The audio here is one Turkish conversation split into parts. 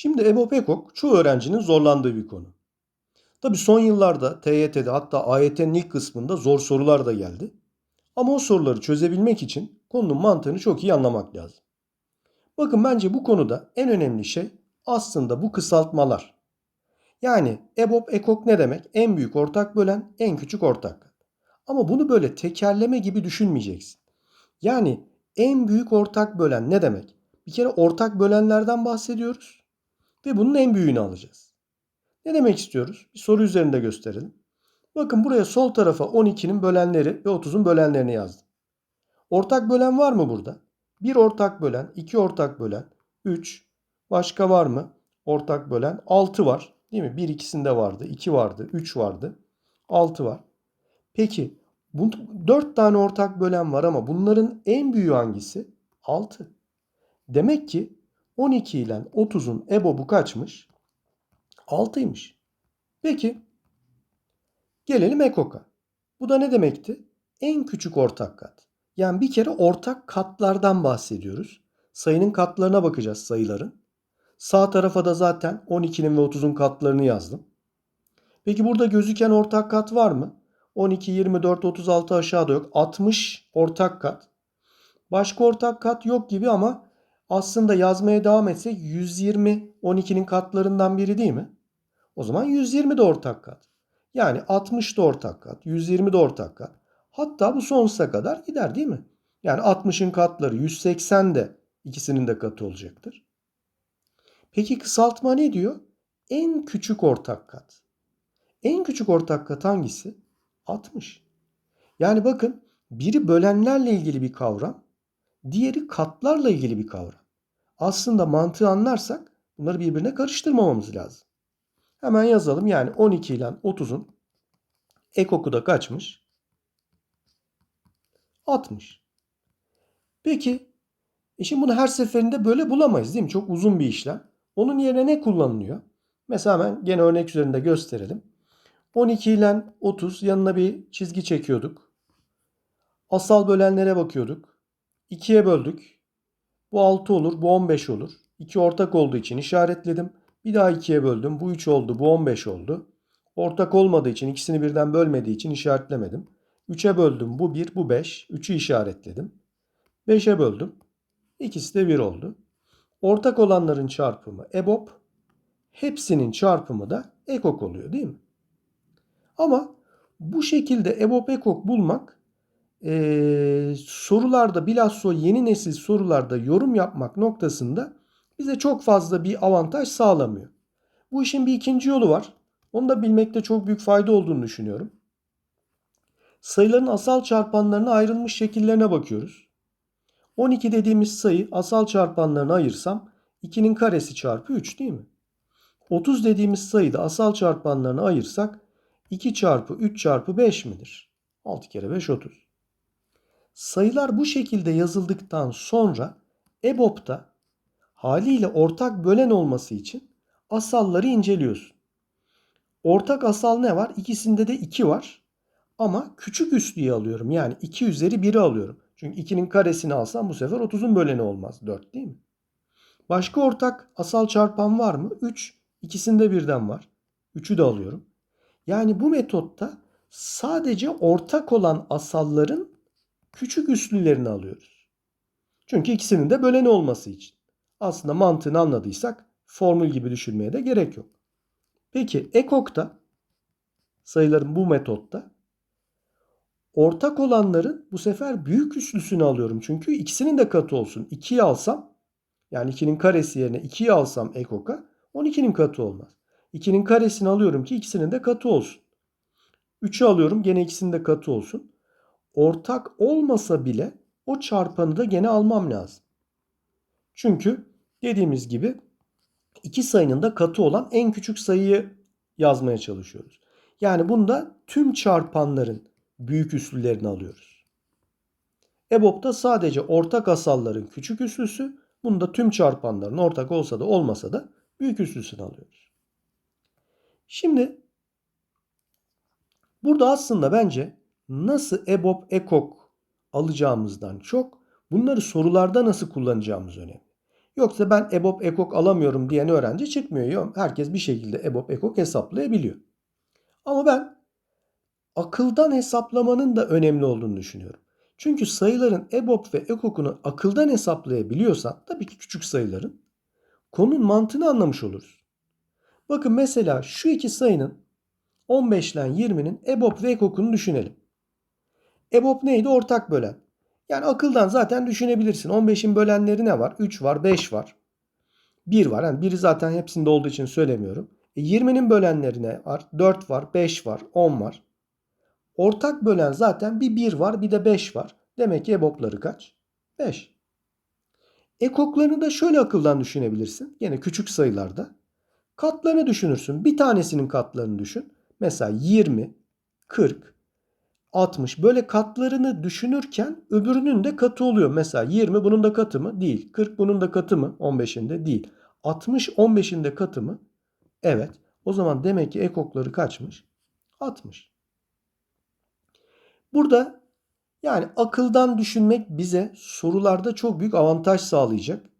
Şimdi EBOB EKOK çoğu öğrencinin zorlandığı bir konu. Tabii son yıllarda TYT'de hatta AYT'nin ilk kısmında zor sorular da geldi. Ama o soruları çözebilmek için konunun mantığını çok iyi anlamak lazım. Bakın bence bu konuda en önemli şey aslında bu kısaltmalar. Yani EBOB EKOK ne demek? En büyük ortak bölen en küçük ortak. Ama bunu böyle tekerleme gibi düşünmeyeceksin. Yani en büyük ortak bölen ne demek? Bir kere ortak bölenlerden bahsediyoruz ve bunun en büyüğünü alacağız. Ne demek istiyoruz? Bir soru üzerinde gösterelim. Bakın buraya sol tarafa 12'nin bölenleri ve 30'un bölenlerini yazdım. Ortak bölen var mı burada? Bir ortak bölen, iki ortak bölen, 3. Başka var mı? Ortak bölen 6 var. Değil mi? Bir ikisinde vardı, 2 vardı, 3 vardı, 6 var. Peki bu 4 tane ortak bölen var ama bunların en büyüğü hangisi? 6. Demek ki 12 ile 30'un EBOB'u kaçmış? 6'ymış. Peki gelelim EKOK'a. Bu da ne demekti? En küçük ortak kat. Yani bir kere ortak katlardan bahsediyoruz. Sayının katlarına bakacağız sayıların. Sağ tarafa da zaten 12'nin ve 30'un katlarını yazdım. Peki burada gözüken ortak kat var mı? 12, 24, 36 aşağıda yok. 60 ortak kat. Başka ortak kat yok gibi ama aslında yazmaya devam etsek 120 12'nin katlarından biri değil mi? O zaman 120 de ortak kat. Yani 60 da ortak kat, 120 de ortak kat. Hatta bu sonsuza kadar gider değil mi? Yani 60'ın katları 180 de ikisinin de katı olacaktır. Peki kısaltma ne diyor? En küçük ortak kat. En küçük ortak kat hangisi? 60. Yani bakın biri bölenlerle ilgili bir kavram, diğeri katlarla ilgili bir kavram. Aslında mantığı anlarsak bunları birbirine karıştırmamamız lazım. Hemen yazalım. Yani 12 ile 30'un ekoku da kaçmış? 60. Peki e şimdi bunu her seferinde böyle bulamayız değil mi? Çok uzun bir işlem. Onun yerine ne kullanılıyor? Mesela hemen gene örnek üzerinde gösterelim. 12 ile 30 yanına bir çizgi çekiyorduk. Asal bölenlere bakıyorduk. 2'ye böldük. Bu 6 olur, bu 15 olur. 2 ortak olduğu için işaretledim. Bir daha 2'ye böldüm. Bu 3 oldu, bu 15 oldu. Ortak olmadığı için, ikisini birden bölmediği için işaretlemedim. 3'e böldüm. Bu 1, bu 5. 3'ü işaretledim. 5'e böldüm. İkisi de 1 oldu. Ortak olanların çarpımı EBOB. Hepsinin çarpımı da EKOK oluyor değil mi? Ama bu şekilde EBOB EKOK bulmak e, sorularda bilhassa yeni nesil sorularda yorum yapmak noktasında bize çok fazla bir avantaj sağlamıyor. Bu işin bir ikinci yolu var. Onu da bilmekte çok büyük fayda olduğunu düşünüyorum. Sayıların asal çarpanlarına ayrılmış şekillerine bakıyoruz. 12 dediğimiz sayı asal çarpanlarına ayırsam 2'nin karesi çarpı 3 değil mi? 30 dediğimiz sayı da asal çarpanlarına ayırsak 2 çarpı 3 çarpı 5 midir? 6 kere 5 30. Sayılar bu şekilde yazıldıktan sonra EBOB'da haliyle ortak bölen olması için asalları inceliyorsun. Ortak asal ne var? İkisinde de 2 var. Ama küçük üslüğü alıyorum. Yani 2 üzeri 1'i alıyorum. Çünkü 2'nin karesini alsam bu sefer 30'un böleni olmaz. 4 değil mi? Başka ortak asal çarpan var mı? 3. İkisinde birden var. 3'ü de alıyorum. Yani bu metotta sadece ortak olan asalların küçük üslülerini alıyoruz. Çünkü ikisinin de böleni olması için. Aslında mantığını anladıysak formül gibi düşünmeye de gerek yok. Peki ekokta sayıların bu metotta ortak olanların bu sefer büyük üslüsünü alıyorum. Çünkü ikisinin de katı olsun. 2'yi alsam yani 2'nin karesi yerine 2'yi alsam ekoka 12'nin katı olmaz. 2'nin karesini alıyorum ki ikisinin de katı olsun. 3'ü alıyorum gene ikisinin de katı olsun. Ortak olmasa bile o çarpanı da gene almam lazım. Çünkü dediğimiz gibi iki sayının da katı olan en küçük sayıyı yazmaya çalışıyoruz. Yani bunda tüm çarpanların büyük üslülerini alıyoruz. EBOB'da sadece ortak asalların küçük üslüsü, bunda tüm çarpanların ortak olsa da olmasa da büyük üslüsünü alıyoruz. Şimdi burada aslında bence nasıl EBOB, EKOK alacağımızdan çok bunları sorularda nasıl kullanacağımız önemli. Yoksa ben EBOB ekok alamıyorum diyen öğrenci çıkmıyor. Herkes bir şekilde EBOB ekok hesaplayabiliyor. Ama ben akıldan hesaplamanın da önemli olduğunu düşünüyorum. Çünkü sayıların EBOB ve ekokunu akıldan hesaplayabiliyorsan tabii ki küçük sayıların konunun mantığını anlamış oluruz. Bakın mesela şu iki sayının 15 ile 20'nin EBOB ve ekokunu düşünelim. EBOB neydi? Ortak bölen. Yani akıldan zaten düşünebilirsin. 15'in bölenleri ne var? 3 var, 5 var. 1 var. Yani biri zaten hepsinde olduğu için söylemiyorum. E 20'nin bölenleri ne var? 4 var, 5 var, 10 var. Ortak bölen zaten bir 1 var, bir de 5 var. Demek ki EBOB'ları kaç? 5. Ekoklarını da şöyle akıldan düşünebilirsin. Yine küçük sayılarda. Katlarını düşünürsün. Bir tanesinin katlarını düşün. Mesela 20, 40, 60 böyle katlarını düşünürken öbürünün de katı oluyor. Mesela 20 bunun da katı mı? Değil. 40 bunun da katı mı? 15'inde değil. 60 15'in de katı mı? Evet. O zaman demek ki ekokları kaçmış? 60. Burada yani akıldan düşünmek bize sorularda çok büyük avantaj sağlayacak.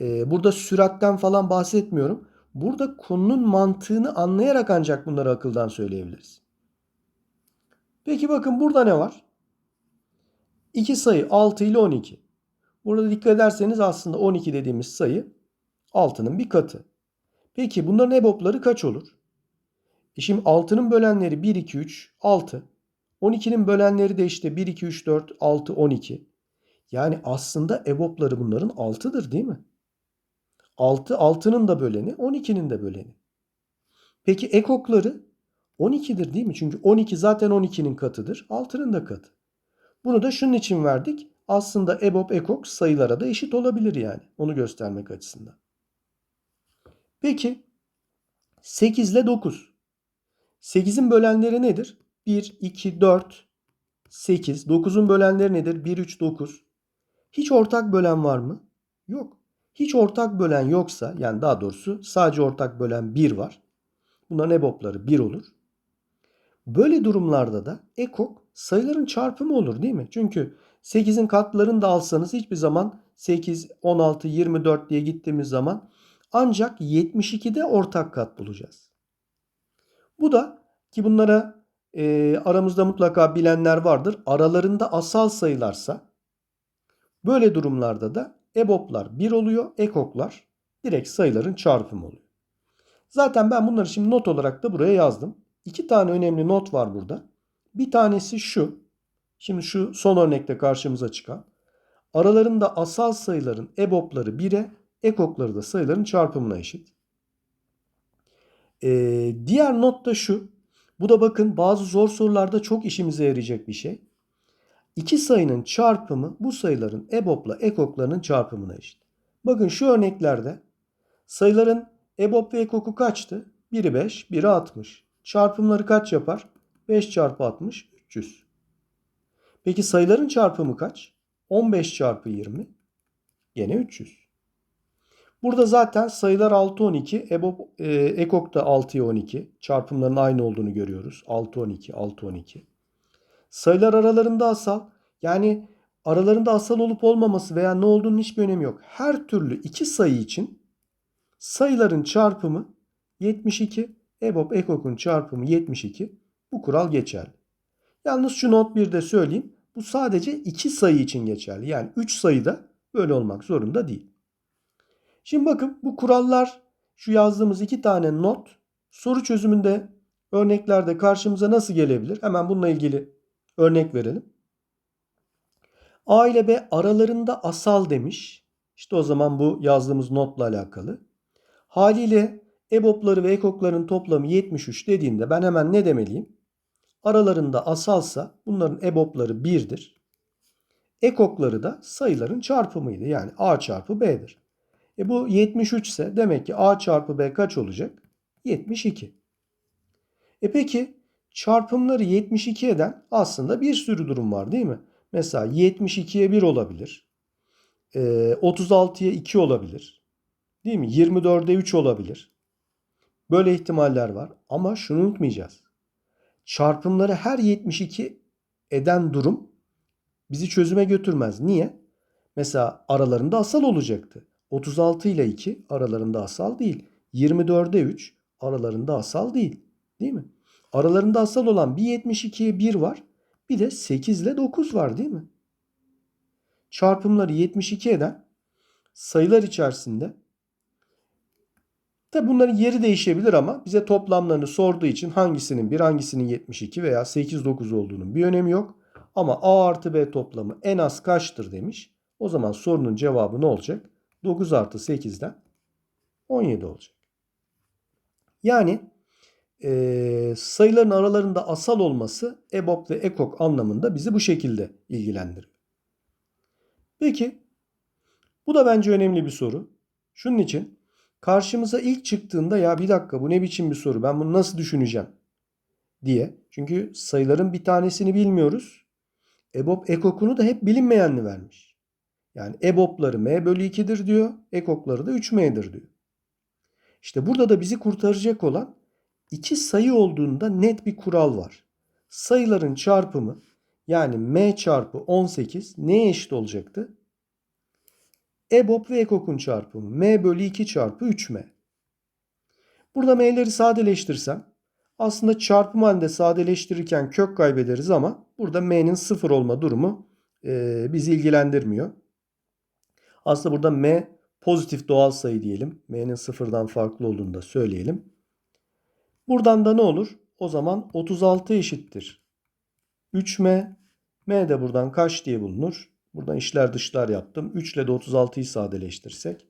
Ee, burada süratten falan bahsetmiyorum. Burada konunun mantığını anlayarak ancak bunları akıldan söyleyebiliriz. Peki bakın burada ne var? İki sayı 6 ile 12. Burada dikkat ederseniz aslında 12 dediğimiz sayı 6'nın bir katı. Peki bunların EBOB'ları kaç olur? E şimdi 6'nın bölenleri 1, 2, 3, 6. 12'nin bölenleri de işte 1, 2, 3, 4, 6, 12. Yani aslında EBOB'ları bunların 6'dır değil mi? 6, 6'nın da böleni, 12'nin de böleni. Peki ekokları 12'dir değil mi? Çünkü 12 zaten 12'nin katıdır. 6'nın da katı. Bunu da şunun için verdik. Aslında EBOB ekok sayılara da eşit olabilir yani. Onu göstermek açısından. Peki 8 ile 9. 8'in bölenleri nedir? 1, 2, 4, 8. 9'un bölenleri nedir? 1, 3, 9. Hiç ortak bölen var mı? Yok. Hiç ortak bölen yoksa yani daha doğrusu sadece ortak bölen 1 var. Bunların EBOB'ları 1 olur. Böyle durumlarda da ekok sayıların çarpımı olur değil mi? Çünkü 8'in katlarını da alsanız hiçbir zaman 8, 16, 24 diye gittiğimiz zaman ancak 72'de ortak kat bulacağız. Bu da ki bunlara e, aramızda mutlaka bilenler vardır. Aralarında asal sayılarsa böyle durumlarda da EBOB'lar 1 oluyor. Ekoklar direkt sayıların çarpımı oluyor. Zaten ben bunları şimdi not olarak da buraya yazdım. İki tane önemli not var burada. Bir tanesi şu. Şimdi şu son örnekte karşımıza çıkan. Aralarında asal sayıların EBOB'ları 1'e, ekokları da sayıların çarpımına eşit. Ee, diğer not da şu. Bu da bakın bazı zor sorularda çok işimize yarayacak bir şey. İki sayının çarpımı bu sayıların EBOB'la ekoklarının çarpımına eşit. Bakın şu örneklerde sayıların EBOB ve ekoku kaçtı? Biri 5, biri 60. Çarpımları kaç yapar? 5 çarpı 60, 300. Peki sayıların çarpımı kaç? 15 çarpı 20, yine 300. Burada zaten sayılar 6, 12, EBOB, e, ekok da 6'ya 12. Çarpımların aynı olduğunu görüyoruz. 6, 12, 6, 12. Sayılar aralarında asal. Yani aralarında asal olup olmaması veya ne olduğunun hiçbir önemi yok. Her türlü iki sayı için sayıların çarpımı 72. EBOB ekokun çarpımı 72. Bu kural geçerli. Yalnız şu not bir de söyleyeyim. Bu sadece iki sayı için geçerli. Yani 3 sayıda böyle olmak zorunda değil. Şimdi bakın bu kurallar şu yazdığımız iki tane not soru çözümünde örneklerde karşımıza nasıl gelebilir? Hemen bununla ilgili örnek verelim. A ile B aralarında asal demiş. İşte o zaman bu yazdığımız notla alakalı. Haliyle EBOB'ları ve ekokların toplamı 73 dediğinde ben hemen ne demeliyim? Aralarında asalsa bunların EBOB'ları 1'dir. Ekokları da sayıların çarpımıydı. Yani A çarpı B'dir. E bu 73 ise demek ki A çarpı B kaç olacak? 72. E peki çarpımları 72 eden aslında bir sürü durum var değil mi? Mesela 72'ye 1 olabilir. E, 36'ya 2 olabilir. Değil mi? 24'e 3 olabilir. Böyle ihtimaller var. Ama şunu unutmayacağız. Çarpımları her 72 eden durum bizi çözüme götürmez. Niye? Mesela aralarında asal olacaktı. 36 ile 2 aralarında asal değil. 24'e 3 aralarında asal değil. Değil mi? Aralarında asal olan bir 72'ye 1 var. Bir de 8 ile 9 var değil mi? Çarpımları 72 eden sayılar içerisinde Tabi bunların yeri değişebilir ama bize toplamlarını sorduğu için hangisinin 1 hangisinin 72 veya 8 9 olduğunun bir önemi yok. Ama A artı B toplamı en az kaçtır demiş. O zaman sorunun cevabı ne olacak? 9 artı 8'den 17 olacak. Yani e, sayıların aralarında asal olması EBOB ve EKOK anlamında bizi bu şekilde ilgilendiriyor. Peki bu da bence önemli bir soru. Şunun için karşımıza ilk çıktığında ya bir dakika bu ne biçim bir soru ben bunu nasıl düşüneceğim diye. Çünkü sayıların bir tanesini bilmiyoruz. EBOB ekokunu da hep bilinmeyenli vermiş. Yani EBOB'ları m bölü 2'dir diyor. Ekokları da 3m'dir diyor. İşte burada da bizi kurtaracak olan iki sayı olduğunda net bir kural var. Sayıların çarpımı yani m çarpı 18 neye eşit olacaktı? EBOB ve EKOK'un çarpımı m bölü 2 çarpı 3m. Burada m'leri sadeleştirsem aslında çarpım halinde sadeleştirirken kök kaybederiz ama burada m'nin sıfır olma durumu e, bizi ilgilendirmiyor. Aslında burada m pozitif doğal sayı diyelim. m'nin sıfırdan farklı olduğunu da söyleyelim. Buradan da ne olur? O zaman 36 eşittir. 3m. m de buradan kaç diye bulunur? Buradan işler dışlar yaptım. 3 ile de 36'yı sadeleştirsek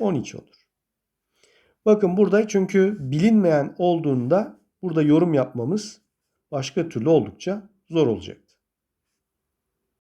12 olur. Bakın burada çünkü bilinmeyen olduğunda burada yorum yapmamız başka türlü oldukça zor olacak.